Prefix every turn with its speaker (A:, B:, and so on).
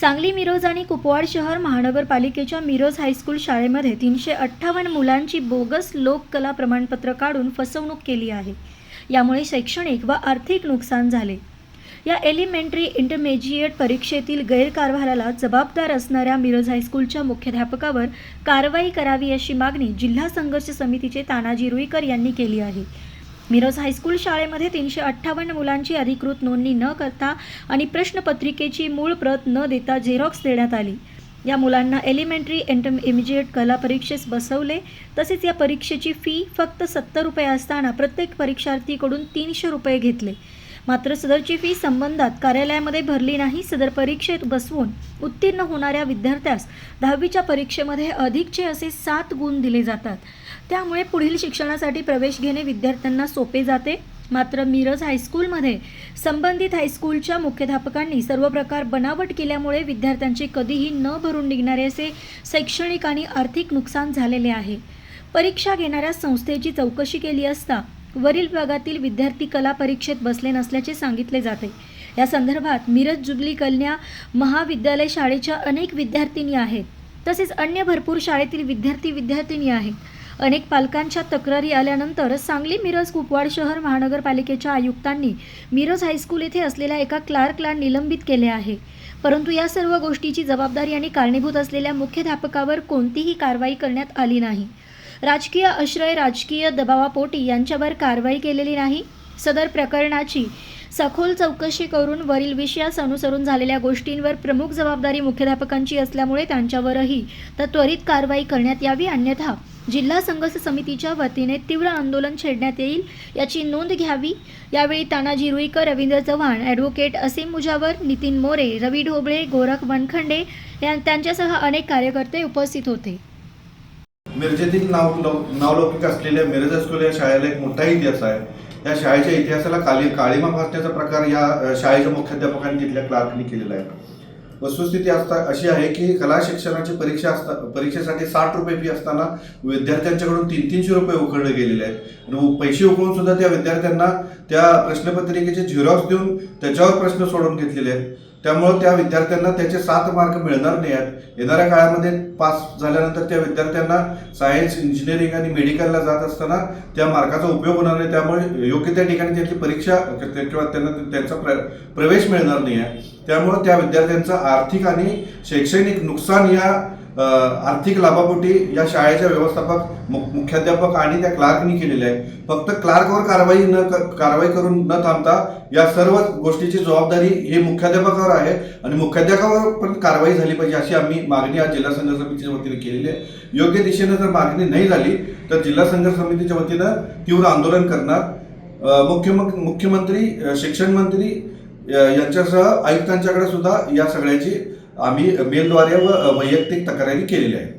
A: सांगली मिरोज आणि कुपवाड शहर महानगरपालिकेच्या मिरोज हायस्कूल शाळेमध्ये तीनशे अठ्ठावन्न मुलांची बोगस लोककला प्रमाणपत्र काढून फसवणूक केली आहे. यामुळे शैक्षणिक व आर्थिक नुकसान झाले. या एलिमेंटरी इंटरमेजिएट परीक्षेतील गैरकारभाराला जबाबदार असणाऱ्या मिरज हायस्कूलच्या मुख्याध्यापकावर कारवाई करावी अशी मागणी जिल्हा संघर्ष समितीचे तानाजी रुईकर यांनी केली आहे. मिरज हायस्कूल शाळेमध्ये तीनशे अठ्ठावन्न मुलांची अधिकृत नोंदणी न करता आणि प्रश्नपत्रिकेची मूळ प्रत न देता झेरॉक्स देण्यात आली. या मुलांना एलिमेंटरी इंटम इमिजिएट कला परीक्षेस बसवले. तसेच या परीक्षेची फी फक्त सत्तर रुपये असताना प्रत्येक परीक्षार्थीकडून तीनशे रुपये घेतले. मात्र सदरची फी संबंधात कार्यालयामध्ये भरली नाही सदर परीक्षेत बसवून उत्तीर्ण होणाऱ्या विद्यार्थ्यास दहावीच्या परीक्षेमध्ये अधिकचे असे सात गुण दिले जातात. त्यामुळे पुढील शिक्षणासाठी प्रवेश घेणे विद्यार्थ्यांना सोपे जाते. मात्र मिरज हायस्कूलमध्ये संबंधित हायस्कूलच्या मुख्याध्यापकांनी सर्व प्रकार बनावट केल्यामुळे विद्यार्थ्यांचे कधीही न भरून निघणारे असे शैक्षणिक आणि आर्थिक नुकसान झालेले आहे. परीक्षा घेणाऱ्या संस्थेची चौकशी केली असता वरील विभागातील विद्यार्थी कला परीक्षेत बसले नसल्याचे सांगितले जाते. या संदर्भात मिरज जुबली कन्या महाविद्यालय शाळेच्या अनेक विद्यार्थिनी आहेत. तसेच अन्य भरपूर शाळेतील विद्यार्थी विद्यार्थिनी आहेत. अनेक पालकांच्या तक्रारी आल्यानंतर सांगली मिरज कुपवाड शहर महानगरपालिकेच्या आयुक्तांनी मिरज हायस्कूल येथे असलेल्या एका क्लार्कला निलंबित केले आहे. परंतु या सर्व गोष्टीची जबाबदारी आणि कारणीभूत असलेल्या मुख्याध्यापकावर कोणतीही कारवाई करण्यात आली नाही. राजकीय आश्रय राजकीय दबावापोटी यांच्यावर कारवाई केलेली नाही. सदर प्रकरणाची सखोल चौकशी करून वरील विषयास अनुसरून झालेल्या गोष्टींवर प्रमुख जबाबदारी मुख्याध्यापकांची असल्यामुळे त्यांच्यावरही तर त्वरित कारवाई करण्यात यावी अन्यथा जिल्हा संघर्ष समितीच्या वतीने तीव्र आंदोलन छेडण्यात येईल याची नोंद घ्यावी. यावेळी तानाजी रुईकर रवींद्र चव्हाण ॲडव्होकेट असीम मुजावर नितीन मोरे रवी ढोबळे गोरख वनखंडे यां त्यांच्यासह अनेक कार्यकर्ते उपस्थित होते.
B: मिरजेतील नाव नावलौकिक असलेल्या मिरज हायस्कूल या शाळेला एक मोठा इतिहास आहे. या शाळेच्या इतिहासाला काली काळीमा फासण्याचा प्रकार या शाळेच्या मुख्याध्यापकांनी तिथल्या क्लार्कनी केलेला आहे. वस्तुस्थिती असता अशी आहे की कला शिक्षणाची परीक्षा असता परीक्षेसाठी साठ रुपये फी असताना विद्यार्थ्यांच्याकडून तीन तीनशे रुपये उकळले गेलेले आहेत. आणि पैसे उकळून सुद्धा त्या विद्यार्थ्यांना त्या प्रश्नपत्रिकेचे झिरॉक्स देऊन त्याच्यावर प्रश्न सोडवून घेतलेले आहेत. त्यामुळं त्या विद्यार्थ्यांना त्याचे सात मार्क मिळणार नाही आहेत येणाऱ्या काळामध्ये पास झाल्यानंतर त्या विद्यार्थ्यांना सायन्स इंजिनिअरिंग आणि मेडिकलला जात असताना त्या मार्काचा उपयोग होणार नाही. त्यामुळे योग्य त्या ठिकाणी त्यांची परीक्षा किंवा त्यांना त्यांचा प्र प्रवेश मिळणार नाही आहे त्यामुळं त्या विद्यार्थ्यांचं आर्थिक आणि शैक्षणिक नुकसान या आर्थिक लाभापोटी या शाळेच्या व्यवस्थापक मुख्याध्यापक आणि त्या क्लार्कनी केलेले आहे फक्त क्लार्कवर कारवाई न कारवाई करून न थांबता या सर्व गोष्टीची जबाबदारी हे मुख्याध्यापकावर आहे आणि मुख्याध्यापकावर पण कारवाई झाली पाहिजे अशी आम्ही मागणी आज जिल्हा संघर्ष समितीच्या वतीने केलेली आहे. योग्य दिशेनं जर मागणी नाही झाली तर जिल्हा संघर्ष समितीच्या वतीनं तीव्र आंदोलन करणार. मुख्यम मुख्यमंत्री शिक्षण मंत्री यांच्यासह आयुक्तांच्याकडे सुद्धा या सगळ्याची आम्ही मेलद्वारे व वैयक्तिक तक्रारी केलेल्या आहेत.